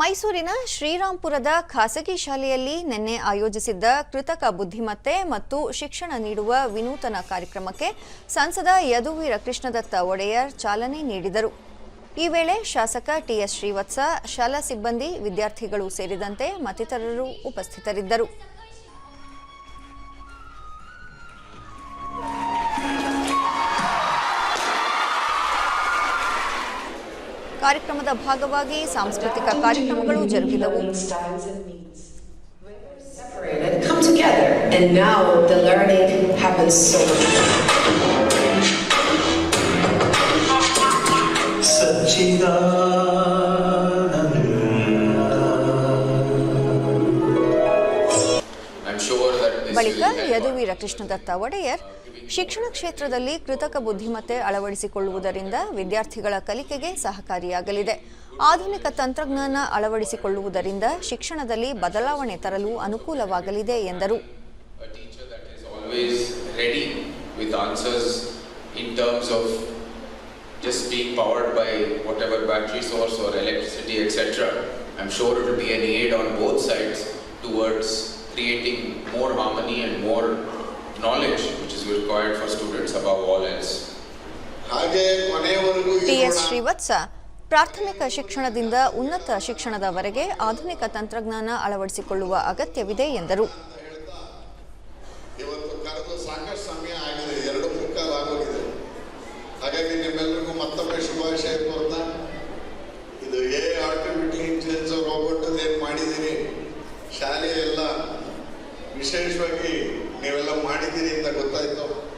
ಮೈಸೂರಿನ ಶ್ರೀರಾಂಪುರದ ಖಾಸಗಿ ಶಾಲೆಯಲ್ಲಿ ನಿನ್ನೆ ಆಯೋಜಿಸಿದ್ದ ಕೃತಕ ಬುದ್ಧಿಮತ್ತೆ ಮತ್ತು ಶಿಕ್ಷಣ ನೀಡುವ ವಿನೂತನ ಕಾರ್ಯಕ್ರಮಕ್ಕೆ ಸಂಸದ ಯದುವೀರ ಕೃಷ್ಣದತ್ತ ಒಡೆಯರ್ ಚಾಲನೆ ನೀಡಿದರು. ಈ ವೇಳೆ ಶಾಸಕ ಟಿಎಸ್ ಶ್ರೀವತ್ಸ, ಶಾಲಾ ಸಿಬ್ಬಂದಿ, ವಿದ್ಯಾರ್ಥಿಗಳು ಸೇರಿದಂತೆ ಮತ್ತಿತರರು ಉಪಸ್ಥಿತರಿದ್ದರು. ಕಾರ್ಯಕ್ರಮದ ಭಾಗವಾಗಿ ಸಾಂಸ್ಕೃತಿಕ ಕಾರ್ಯಕ್ರಮಗಳು ಜರುಗಿದವು styles ಬಳಿಕ ಯದುವೀರ ಕೃಷ್ಣದತ್ತ ಒಡೆಯರ್ ಶಿಕ್ಷಣ ಕ್ಷೇತ್ರದಲ್ಲಿ ಕೃತಕ ಬುದ್ಧಿಮತ್ತೆ ಅಳವಡಿಸಿಕೊಳ್ಳುವುದರಿಂದ ವಿದ್ಯಾರ್ಥಿಗಳ ಕಲಿಕೆಗೆ ಸಹಕಾರಿಯಾಗಲಿದೆ ಆಧುನಿಕ ತಂತ್ರಜ್ಞಾನ ಅಳವಡಿಸಿಕೊಳ್ಳುವುದರಿಂದ ಶಿಕ್ಷಣದಲ್ಲಿ ಬದಲಾವಣೆ ತರಲು ಅನುಕೂಲವಾಗಲಿದೆ ಎಂದರು just being powered by whatever battery source or electricity, etc. I'm sure it will be an aid on both sides towards creating more harmony and more knowledge, which is required for students above all else. TS Srivatsa ಪ್ರಾಥಮಿಕ ಶಿಕ್ಷಣದಿಂದ ಉನ್ನತ ಶಿಕ್ಷಣದವರೆಗೆ ಆಧುನಿಕ ತಂತ್ರಜ್ಞಾನ ಅಳವಡಿಸಿಕೊಳ್ಳುವ ಅಗತ್ಯವಿದೆ ಎಂದರು. ಇವತ್ತು ಕರೆದು ಸಾಕಷ್ಟು ಸಮಯ ವಿಶೇಷವಾಗಿ ನೀವೆಲ್ಲ ಮಾಡಿದ್ದೀರಿ ಅಂತ ಗೊತ್ತಾಯಿತು.